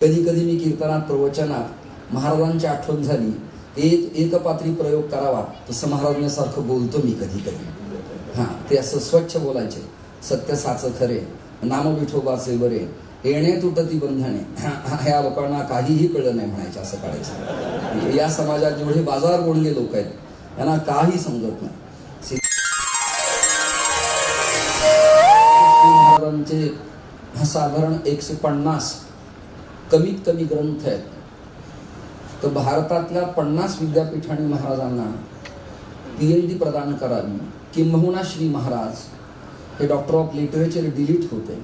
कधी कधी मी कीर्तनात प्रवचनात महाराजांची आठवण झाली. एक एकपात्री प्रयोग करावा तसं महाराजांसारखं बोलतो मी कधी कधी हां ते असं स्वच्छ बोलायचे. सत्य साचं खरे नाम विठोबाचे बरे येणे तुटती बंधने. ह्या लोकांना काहीही कळलं नाही म्हणायचं असं काढायचं. म्हणजे या समाजात जेवढे बाजार बोलले लोक आहेत त्यांना काही समजत नाही. महाराजांचे साधारण एकशे पन्नास कमीत कमी ग्रंथ आहेत. तर भारतातल्या पन्नास विद्यापीठाने महाराजांना पी एच डी प्रदान करावी किंबहुना श्री महाराज हे डॉक्टर ऑफ लिटरेचर डिलीट होते.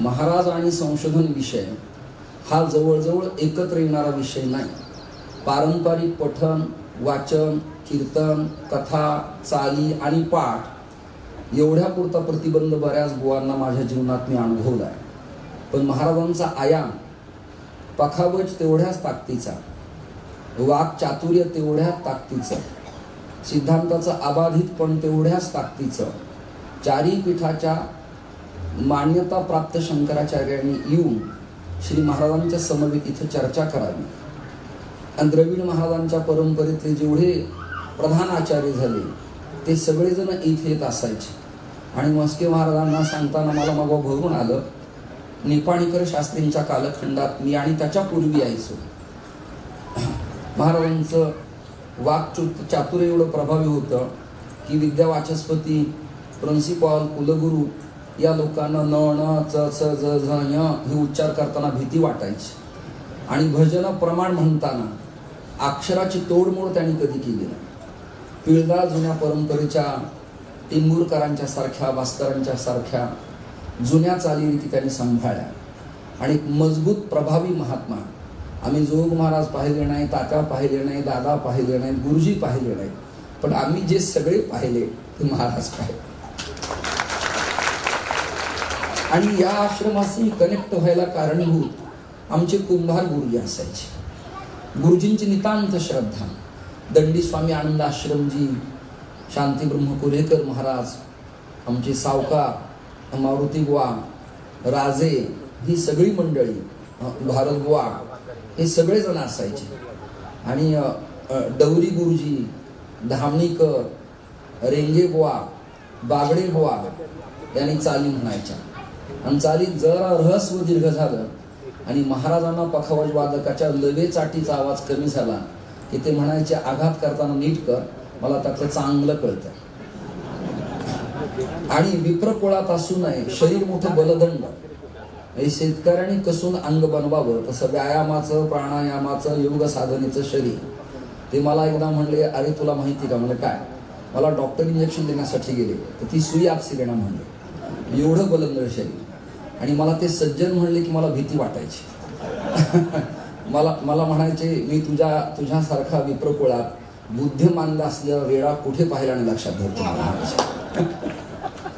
महाराज आणि संशोधन विषय हा जवळजवळ एकत्र येणारा विषय नाही. पारंपरिक पठन वाचन कीर्तन कथा चाली आणि पाठ एवढ्यापुरता प्रतिबंध बऱ्याच बुवांना माझ्या जीवनात मी अनुभवला आहे पण महाराजांचा आयाम पखावज तेवढ्याच ताकदीचा. वाक चातुर्य तेवढ्याच ताकदीचं. सिद्धांताचं अबाधितपण तेवढ्याच ताकदीचं. चारी पीठाच्या मान्यता प्राप्त शंकराचार्यांनी येऊन श्री महाराजांच्या समवेत इथं चर्चा करावी. आणि द्रविड महाराजांच्या परंपरेतले जेवढे प्रधान आचार्य झाले ते सगळेजण इथे येत असायचे. आणि मस्के महाराजांना सांगताना मला मग भरून आलं निपाणीकर शास्त्रींच्या कालखंडात मी आणि त्याच्या पूर्वी यायचो महाराजांचं वाक चातुर्य एवढं प्रभावी होतं की विद्या वाचस्पती प्रिन्सिपॉल कुलगुरू या लोकांना न न च च ज झ य हे उच्चार करताना भीती वाटायची. आणि भजन प्रमाण म्हणताना अक्षराची तोडमोड त्यांनी कधी केली नाही. पिळदार जुन्या परंपरेच्या टिंबूरकरांच्या सारख्या भास्करांच्या सारख्या जुन्या चालीरीती त्यांनी सांभाळल्या. आणि एक मजबूत प्रभावी महात्मा. आम्ही जोग महाराज पाहिले नाही तात्या पाहिले नाही दादा पाहिले नाही गुरुजी पाहिले नाही पण आम्ही जे सगळे पाहिले ते महाराज पाहिले. आणि या आश्रमाशी कनेक्ट व्हायला कारणीभूत आमचे कुंभार गुरुजी असायचे. गुरुजींची नितांत श्रद्धा. दंडी स्वामी आनंद आश्रमजी शांती ब्रह्म महाराज आमचे सावकार मारुती गुवा राजे ही सगळी मंडळी भारत गुवा हे सगळेजण असायचे. आणि डवरी गुरुजी धामणीकर रेंगे बुवा बागडे बुवा यांनी चाली म्हणायच्या. आणि चालीत जरा रहस्व दीर्घ झालं आणि महाराजांना पखावज वादकाच्या लवेचाटीचा आवाज कमी झाला की ते म्हणायचे आघात करताना नीट कर मला त्यातलं चांगलं कळतं. आणि विप्रकुळात असू नये शरीर मोठं बलदंड. हे शेतकऱ्यांनी कसून अंग बनवावं. तसं व्यायामाचं प्राणायामाचं योग साधनेचं शरीर. ते मला एकदा म्हणले अरे तुला माहिती का? म्हणजे काय? मला डॉक्टर इंजेक्शन देण्यासाठी गेले. तर ती सुई आपसी देणार म्हणले. एवढं बलंद शरीर. आणि मला ते सज्जन म्हणले की मला भीती वाटायची. मला मला म्हणायचे मी तुझ्या तुझ्यासारखा विप्रकुळात बुद्धिमानला असलेला वेळा कुठे पाहिला आणि लक्षात धरतो?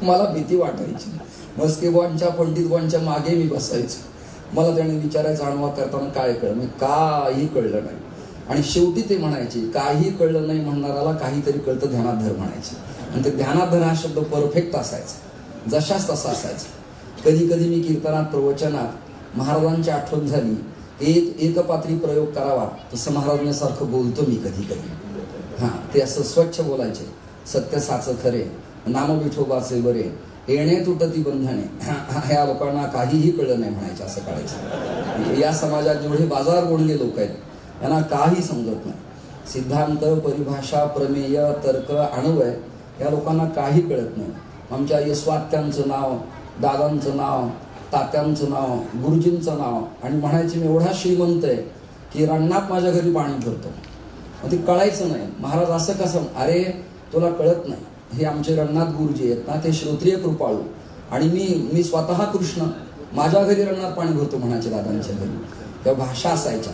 मला भीती वाटायची. मस्केबॉनच्या पंडितबॉनच्या पंडित मागे मी बसायचो. मला त्याने विचारायचा अणवा करताना काय कळलं? मी काही कळलं नाही. आणि शेवटी ते म्हणायचे काही कळलं नाही म्हणणाराला काहीतरी कळतं ध्यानात धर म्हणायचे. आणि ते ध्यानात धर हा शब्द परफेक्ट असायचा. जशाच तसा असायचा. कधी कधी मी कीर्तनात प्रवचनात महाराजांची आठवण झाली एक एकपात्री प्रयोग करावा. तसं महाराजांसारखं बोलतो मी कधी कधी. हां ते असं स्वच्छ बोलायचे. सत्य साचं खरे. नाम विठोबाचे बरे. येणे तुटती बंधने. ह्या लोकांना काहीही कळलं नाही म्हणायचं असं काढायचं म्हणजे या समाजात जेवढे बाजार बोलले लोक आहेत त्यांना काही समजत नाही. सिद्धांत परिभाषा प्रमेय तर्क अणवय या लोकांना काही कळत नाही. आमच्या यस्वात्यांचं नाव दादांचं नाव तात्यांचं नाव गुरुजींचं नाव आणि म्हणायचे मी एवढा श्रीमंत आहे की रंगणात माझ्या घरी पाणी भरतो. मग ते कळायचं नाही. महाराज असं कसं? अरे तुला कळत नाही. हे आमचे रंगनाथ गुरुजी आहेत ना ते श्रोत्रिय कृपाळू. आणि मी मी स्वतः कृष्ण माझ्या घरी रंगनाथ पाणी भरतो म्हणायचे दादांच्या घरी. त्या भाषा असायच्या.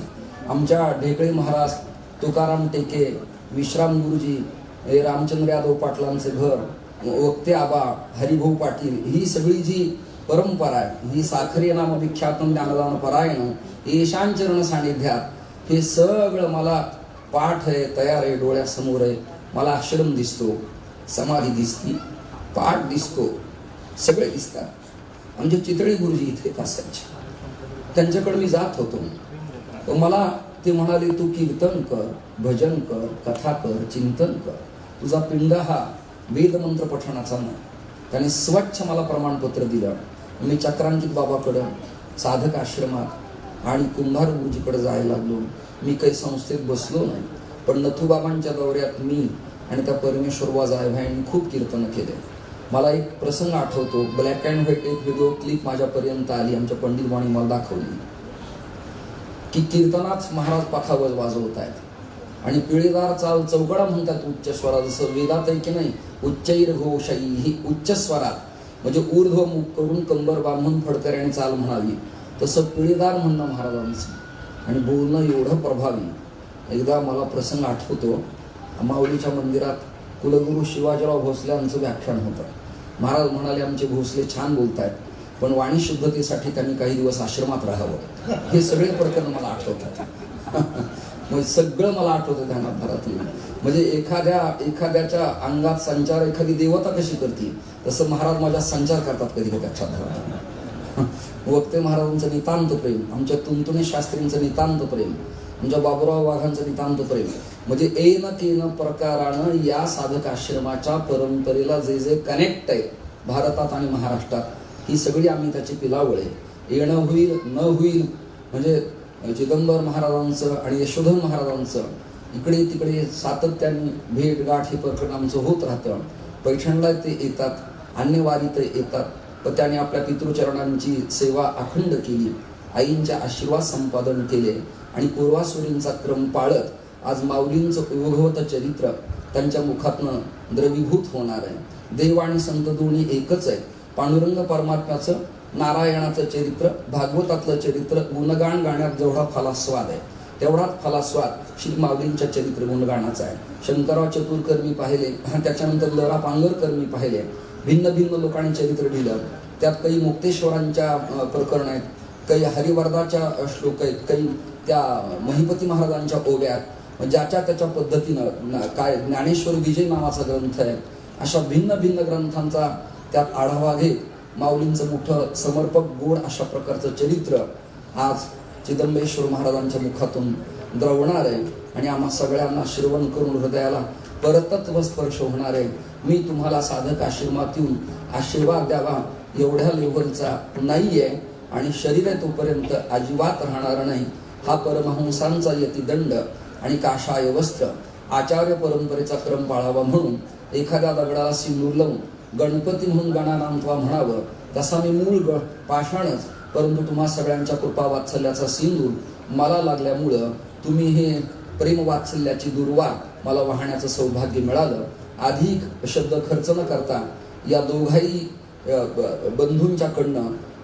आमच्या ढेकळे महाराज तुकाराम टेके विश्राम गुरुजी हे रामचंद्र यादव पाटलांचे घर वक्ते आबा हरिभाऊ पाटील ही सगळी जी परंपरा आहे ही साखरी नाम विख्यात ज्ञानदान परायण येशांचरण सानिध्यात हे सगळं मला पाठ आहे तयार आहे डोळ्यासमोर आहे मला आश्रम दिसतो. समाधी दिसती पाठ दिसतो सगळे दिसतात. म्हणजे आमचे चितळे गुरुजी इथे असायचे त्यांच्याकडे मी जात होतो. तर मला ते म्हणाले तू कीर्तन कर भजन कर कथा कर चिंतन कर. तुझा पिंड हा वेदमंत्र पठणाचा नाही. त्याने स्वच्छ मला प्रमाणपत्र दिलं. मी चक्रांकित बाबाकडं साधक आश्रमात आणि कुंभार गुरुजीकडे जायला लागलो. मी काही संस्थेत बसलो नाही. पण नथुबाबांच्या दौऱ्यात मी आणि त्या परमेश्वर वाजायभाईंनी खूप कीर्तन केले. मला एक प्रसंग आठवतो. ब्लॅक अँड व्हाईट एक व्हिडिओ क्लिप माझ्यापर्यंत आली. आमच्या पंडित वाणी मला दाखवली. की कीर्तनाच महाराज पाखावर वाजवत आहेत आणि पिळेदार चाल चौकडा म्हणतात उच्च स्वरात. जसं वेदात आहे की नाही? उच्चैर हो घोषाई ही उच्च स्वरात. म्हणजे ऊर्ध्व मुख करून कंबर बांधून फडकऱ्याने चाल म्हणावी. तसं पिळेदार म्हणणं महाराजांचं. आणि बोलणं एवढं प्रभावी. एकदा मला प्रसंग आठवतो. माऊलीच्या मंदिरात कुलगुरू शिवाजीराव भोसले यांचं व्याख्यान होतं. महाराज म्हणाले आमचे भोसले छान बोलतायत पण वाणी शुद्धतेसाठी त्यांनी काही दिवस आश्रमात राहावं. हे सगळे प्रकरण मला आठवतात. म्हणजे सगळं मला आठवतं ध्यानात घरातलं म्हणजे एखाद्या एखाद्याच्या अंगात संचार एखादी देवता कशी करते तसं महाराज माझ्या संचार करतात कधी कधी लक्षात घरात वक्ते महाराजांचं नितांत प्रेम आमच्या तुंतुणे शास्त्रींचं नितांत प्रेम आमच्या बाबुराव वाघांचं नितांत प्रेम म्हणजे एन केन प्रकारानं या साधक आश्रमाच्या परंपरेला जे जे कनेक्ट आहे भारतात आणि महाराष्ट्रात ही सगळी आम्ही त्याची पिलावळ आहे. येणं होईल न होईल म्हणजे चिदंबर महाराजांचं आणि यशोधन महाराजांचं इकडे तिकडे सातत्याने भेटगाठ हे प्रकरण आमचं होत राहतं. पैठणला ते येतात अन्यवारी ते येतात पण त्याने आपल्या पितृचरणांची सेवा अखंड केली. आईंचे आशीर्वाद संपादन केले आणि पूर्वासुरींचा क्रम पाळत आज माऊलींचं ओघवत चरित्र त्यांच्या मुखातनं द्रवीभूत होणार आहे. देव आणि संत दोन्ही एकच आहे पांडुरंग परमात्म्याचं नारायणाचं चरित्र भागवतातलं चरित्र गुणगान गाण्यात जेवढा फलास्वाद आहे तेवढाच फलास्वाद श्री माऊलींच्या चरित्र गुणगानाचा आहे. शंकरराव चतुरकर मी पाहिले त्याच्यानंतर लरा पांगरकर मी पाहिले भिन्न भिन्न लोकांनी चरित्र लिहिलं. त्यात काही मुक्तेश्वरांच्या प्रकरण आहेत काही हरिवर्धाच्या श्लोक आहेत काही त्या महिपती महाराजांच्या ओव्यात म्हणजे ज्याच्या त्याच्या पद्धतीनं काय ज्ञानेश्वर विजय नावाचा ग्रंथ आहे अशा भिन्न भिन्न ग्रंथांचा त्यात आढावा घेत माऊलींचं मोठं समर्पक गोड अशा प्रकारचं चरित्र आज चिदंबेश्वर महाराजांच्या मुखातून द्रवणार आहे. आणि आम्हा सगळ्यांना श्रवण करून हृदयाला परतत्व स्पर्श होणार आहे. मी तुम्हाला साधक आश्रमात येऊन आशीर्वाद द्यावा एवढ्या लेव्हलचा नाही आहे आणि शरीर आहे तोपर्यंत अजिबात राहणार नाही. हा परमहंसांचा यतिदंड आणि काशाय वस्त्र आचार्य परंपरेचा क्रम पाळावा म्हणून एखाद्या दगडाला सिंदूर लावून गणपती म्हणून गणानांतवा म्हणावं तसा मी मूळ ग पाषाणच. परंतु तुम्हा सगळ्यांच्या कृपा वात्सल्याचा सिंदूर मला लागल्यामुळं तुम्ही हे प्रेम वात्सल्याची दुर्वा मला वाहण्याचं सौभाग्य मिळालं. अधिक शब्द खर्च न करता या दोघाही ब- बंधूंच्याकडनं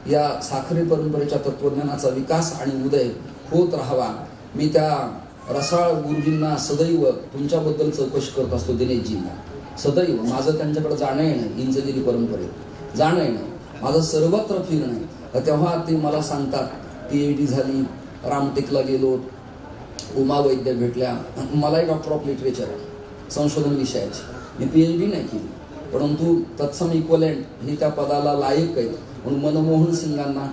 या साखरे परंपरेच्या तत्वज्ञानाचा विकास आणि उदय होत राहावा. मी त्या रसाळ गुरुजींना सदैव तुमच्याबद्दल चौकशी करत असतो दिनेशजींना. सदैव माझं त्यांच्याकडे जाणं येणं इंचगिरी परंपरेत जाणं येणं. माझं सर्वत्र फिरणं तर तेव्हा ते मला सांगतात पी एच डी झाली रामटेकला गेलो उमा वैद्य भेटल्या. मलाही डॉक्टर ऑफ लिटरेचर आहे संशोधन विषयाची. मी पी एच डी नाही केली. परंतु तत्सम इक्वलंट हे त्या पदाला लायक आहेत. म्हणून मनमोहन सिंगांना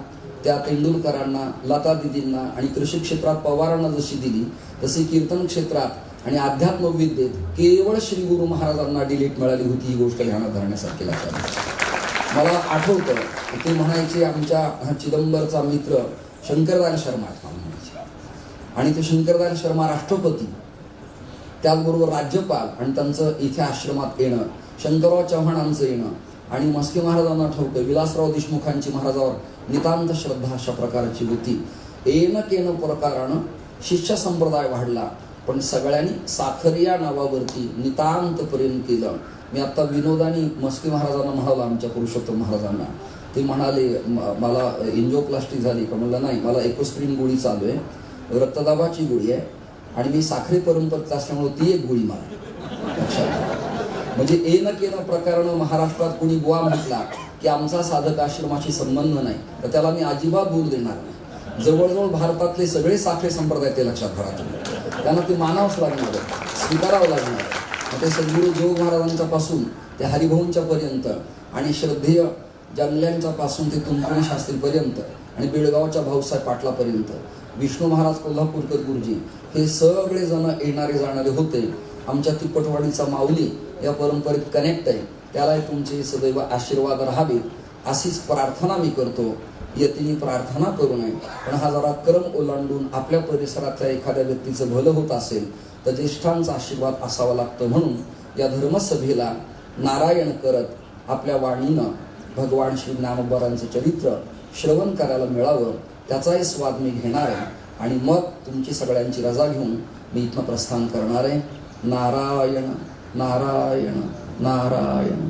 त्या तेंडुलकरांना लता दिदींना आणि कृषी क्षेत्रात पवारांना जशी दिली तशी कीर्तन क्षेत्रात आणि अध्यात्मविद्येत केवळ श्री गुरु महाराजांना डिलीट मिळाली होती ही गोष्ट ध्यानात धरण्यासारखी लक्षात मला आठवतं ते म्हणायचे आमच्या चिदंबरचा मित्र शंकरदान शर्मा म्हणायचे. आणि ते शंकरदान शर्मा राष्ट्रपती त्याचबरोबर राज्यपाल आणि त्यांचं इथे आश्रमात येणं शंकरराव चव्हाणांचं येणं आणि मस्के महाराजांना ठाऊक विलासराव देशमुखांची महाराजावर नितांत श्रद्धा अशा प्रकारची होती. एन केन प्रकारानं शिष्य संप्रदाय वाढला. पण सगळ्यांनी साखर या नावावरती नितांत प्रेम केलं. मी आत्ता विनोदानी मस्के महाराजांना म्हणाला आमच्या पुरुषोत्तम महाराजांना. ते म्हणाले मला इंजिओप्लास्टी झाली. का म्हणलं नाही मला एकोस्प्रिन गोळी चालू आहे. रक्तदाबाची गोळी आहे. आणि मी साखरे परंपरेत असल्यामुळे ती एक गोळी मारा लक्षात म्हणजे येणं न केन प्रकारानं महाराष्ट्रात कोणी बुवा म्हटला की आमचा साधक आश्रमाशी संबंध नाही तर त्याला मी अजिबात दूर देणार नाही. जवळजवळ भारतातले सगळे साखरे संप्रदाय ते लक्षात घ्या तुम्ही. त्यांना ते मानावंच लागणार स्वीकारावं लागणार मग ते सद्गुरू जोग महाराजांच्या पासून ते हरिभाऊंच्या पर्यंत आणि श्रद्धेय जंगल्यांच्या पासून ते तुमकुणी शास्त्रीपर्यंत आणि बेळगावच्या भाऊसाहेब पाटलापर्यंत विष्णू महाराज कोल्हापूरकर गुरुजी हे सगळेजण येणारे जाणारे होते आमच्या तिप्पटवाडीचा माऊली या परंपरेत कनेक्ट आहे. त्यालाही तुमचे सदैव आशीर्वाद राहावेत अशीच प्रार्थना मी करतो. यतीने प्रार्थना करू नये. पण हा जरा क्रम ओलांडून आपल्या परिसरातल्या एखाद्या व्यक्तीचं भलं होत असेल तर ज्येष्ठांचा आशीर्वाद असावा लागतो म्हणून या धर्मसभेला नारायण करत आपल्या वाणीनं भगवान श्री ज्ञानोबरांचं चरित्र श्रवण करायला मिळावं त्याचाही स्वाद मी घेणार आहे. आणि मग तुमची सगळ्यांची रजा घेऊन मी इथनं प्रस्थान करणार आहे. नारायण. नारायण नारायण